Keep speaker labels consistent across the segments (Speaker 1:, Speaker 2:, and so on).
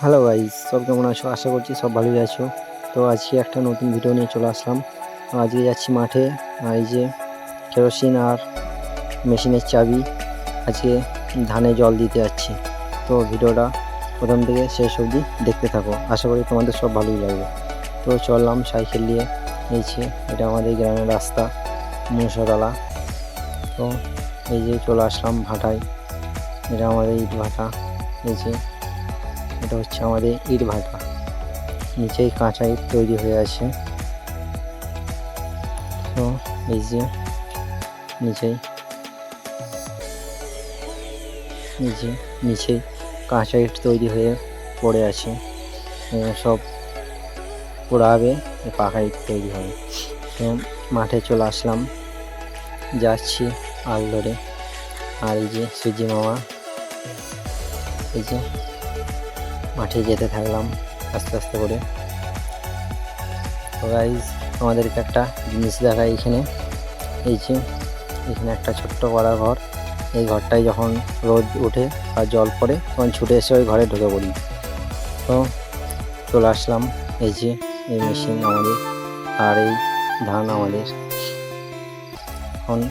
Speaker 1: Hello ভাই সব কেমন আছো? আশা করছি সব ভালোই আছো। তো আজকে একটা নতুন ভিডিও নিয়ে চলে আসলাম। আজকে যাচ্ছি মাঠে। এই যে কেরোসিন আর মেশিনের চাবি আজকে ধানে জল দিতে যাচ্ছি। তো ভিডিওটা প্রথম থেকে শেষ অবধি দেখতে থাকো। আশা করি তোমাদের সব ভালোই লাগবে। তো চললাম সাইকেল নিয়ে। এই যে এটা আমাদের গ্রামের রাস্তা মনসাতলা তো এই যে চলে আসলাম ভাটায়। এটা আমাদের ইট ভাটা। এই যে এটা হচ্ছে আমাদের ইট ভাটা। নিচেই কাঁচা ইট তৈরি হয়ে আছে। তো এই যে নিচেই, এই যে নিচেই কাঁচা ইট তৈরি হয়ে পড়ে আছে। সব পোড়াবে পাকা ইট তৈরি হবে। তো মাঠে চলে আসলাম। যাচ্ছি আল ধরে আর এই যে সুজি মামা, এই যে মাঠে যেতে থাকলাম আস্তে আস্তে করে। গাইজ আমাদেরকে একটা জিনিস দেখায় এখানে। এই যে, এখানে একটা ছোট্ট কড়া ঘর। এই ঘরটায় যখন রোদ ওঠে আর জল পড়ে, তখন ছুটে এসে ওই ঘরে ঢুকে পড়ি। তো চলে আসলাম। এই যে, এই মেশিন আমাদের আর এই ধান আমাদের। এখন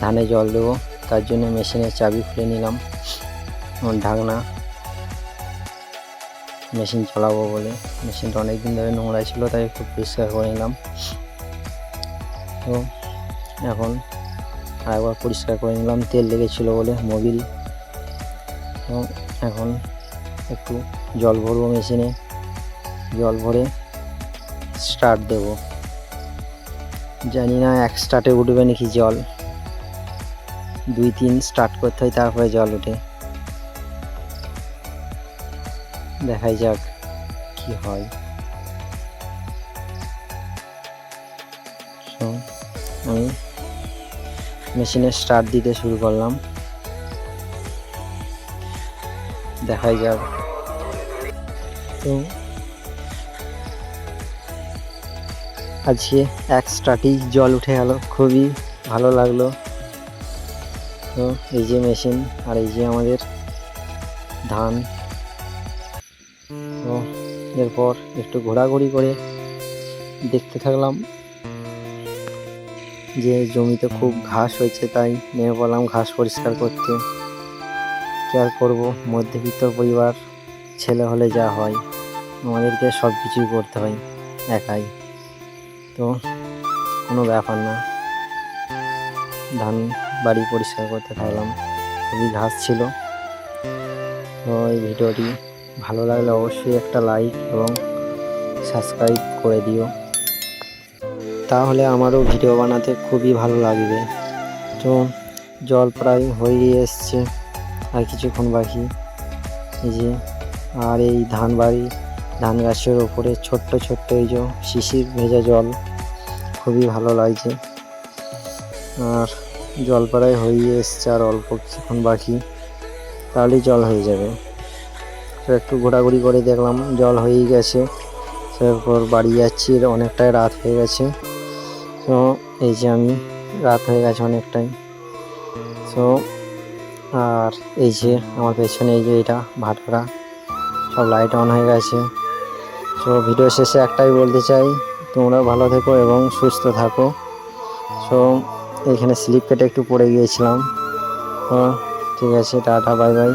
Speaker 1: ধানে জল দেবো, তার জন্য মেশিনের চাবি খুলে নিলাম। ঢাকনা মেশিন চালাবো বলে। মেশিনটা অনেক দিন ধরে নোংরা ছিল, তাই একটু পরিষ্কার করে নিলাম। তো এখন আরেকবার পরিষ্কার করে নিলাম। তেল লেগেছিল বলে, মোবিল। এবং এখন একটু জল ভরবো মেশিনে। জল ভরে স্টার্ট দেব। জানি না এক স্টার্টে উঠবে নাকি জল। দুই, তিন স্টার্ট করতে হয়, তারপরে জল ওঠে। দেখাই যাক কি হয়। আমি মেশিনে স্টার্ট দিতে শুরু করলাম। দেখাই যাক। তো আজকে এক স্টার্টেই জল উঠে গেল, খুবই ভালো লাগল। তো এই যে মেশিন আর এই যে আমাদের ধান। তো এরপর একটু ঘোরাঘুরি করে দেখতে থাকলাম যে জমিতে খুব ঘাস হয়েছে, তাই নেমে পড়লাম ঘাস পরিষ্কার করতে। কি আর করব? মধ্যবিত্ত পরিবার, ছেলে হলে যা হয়, আমাদেরকে সব কিছুই করতে হয় একাই। তো কোনো ব্যাপার না। ধান বাড়ি পরিষ্কার করতে থাকলাম। খুবই ঘাস ছিল। তো এই ভিডিওটি ভালো লাগলে অবশ্যই একটা লাইক এবং সাবস্ক্রাইব করে দিও। তাহলে আমারও ভিডিও বানাতে খুবই ভালো লাগবে। তো জল প্রায় হয়ে এসছে, আর কিছুক্ষণ বাকি। এই যে, আর এই ধান বাড়ি ধান গাছের ওপরে ছোট্ট ছোট্ট এই যে শিশির ভেজা জল, খুবই ভালো লাগছে। আর জল প্রায় হয়ে এসছে, আর অল্প কিছুক্ষণ বাকি। তাহলেই জল হয়ে যাবে। একটু ঘোরাঘুরি করে দেখলাম, জল হয়েই গেছে। তারপর বাড়ি যাচ্ছি, অনেকটাই রাত হয়ে গেছে। তো এই যে আমি, রাত হয়ে গেছে অনেকটাই। তো আর এই যে আমার পেছনে এই যে এটা ভাটারা সব লাইট অন হয়ে গেছে। তো ভিডিও শেষে একটাই বলতে চাই, তোমরা ভালো থেকো এবং সুস্থ থাকো। তো এইখানে স্লিপ কেটে একটু পড়ে গিয়েছিলাম। তো ঠিক আছে, টাটা বাই বাই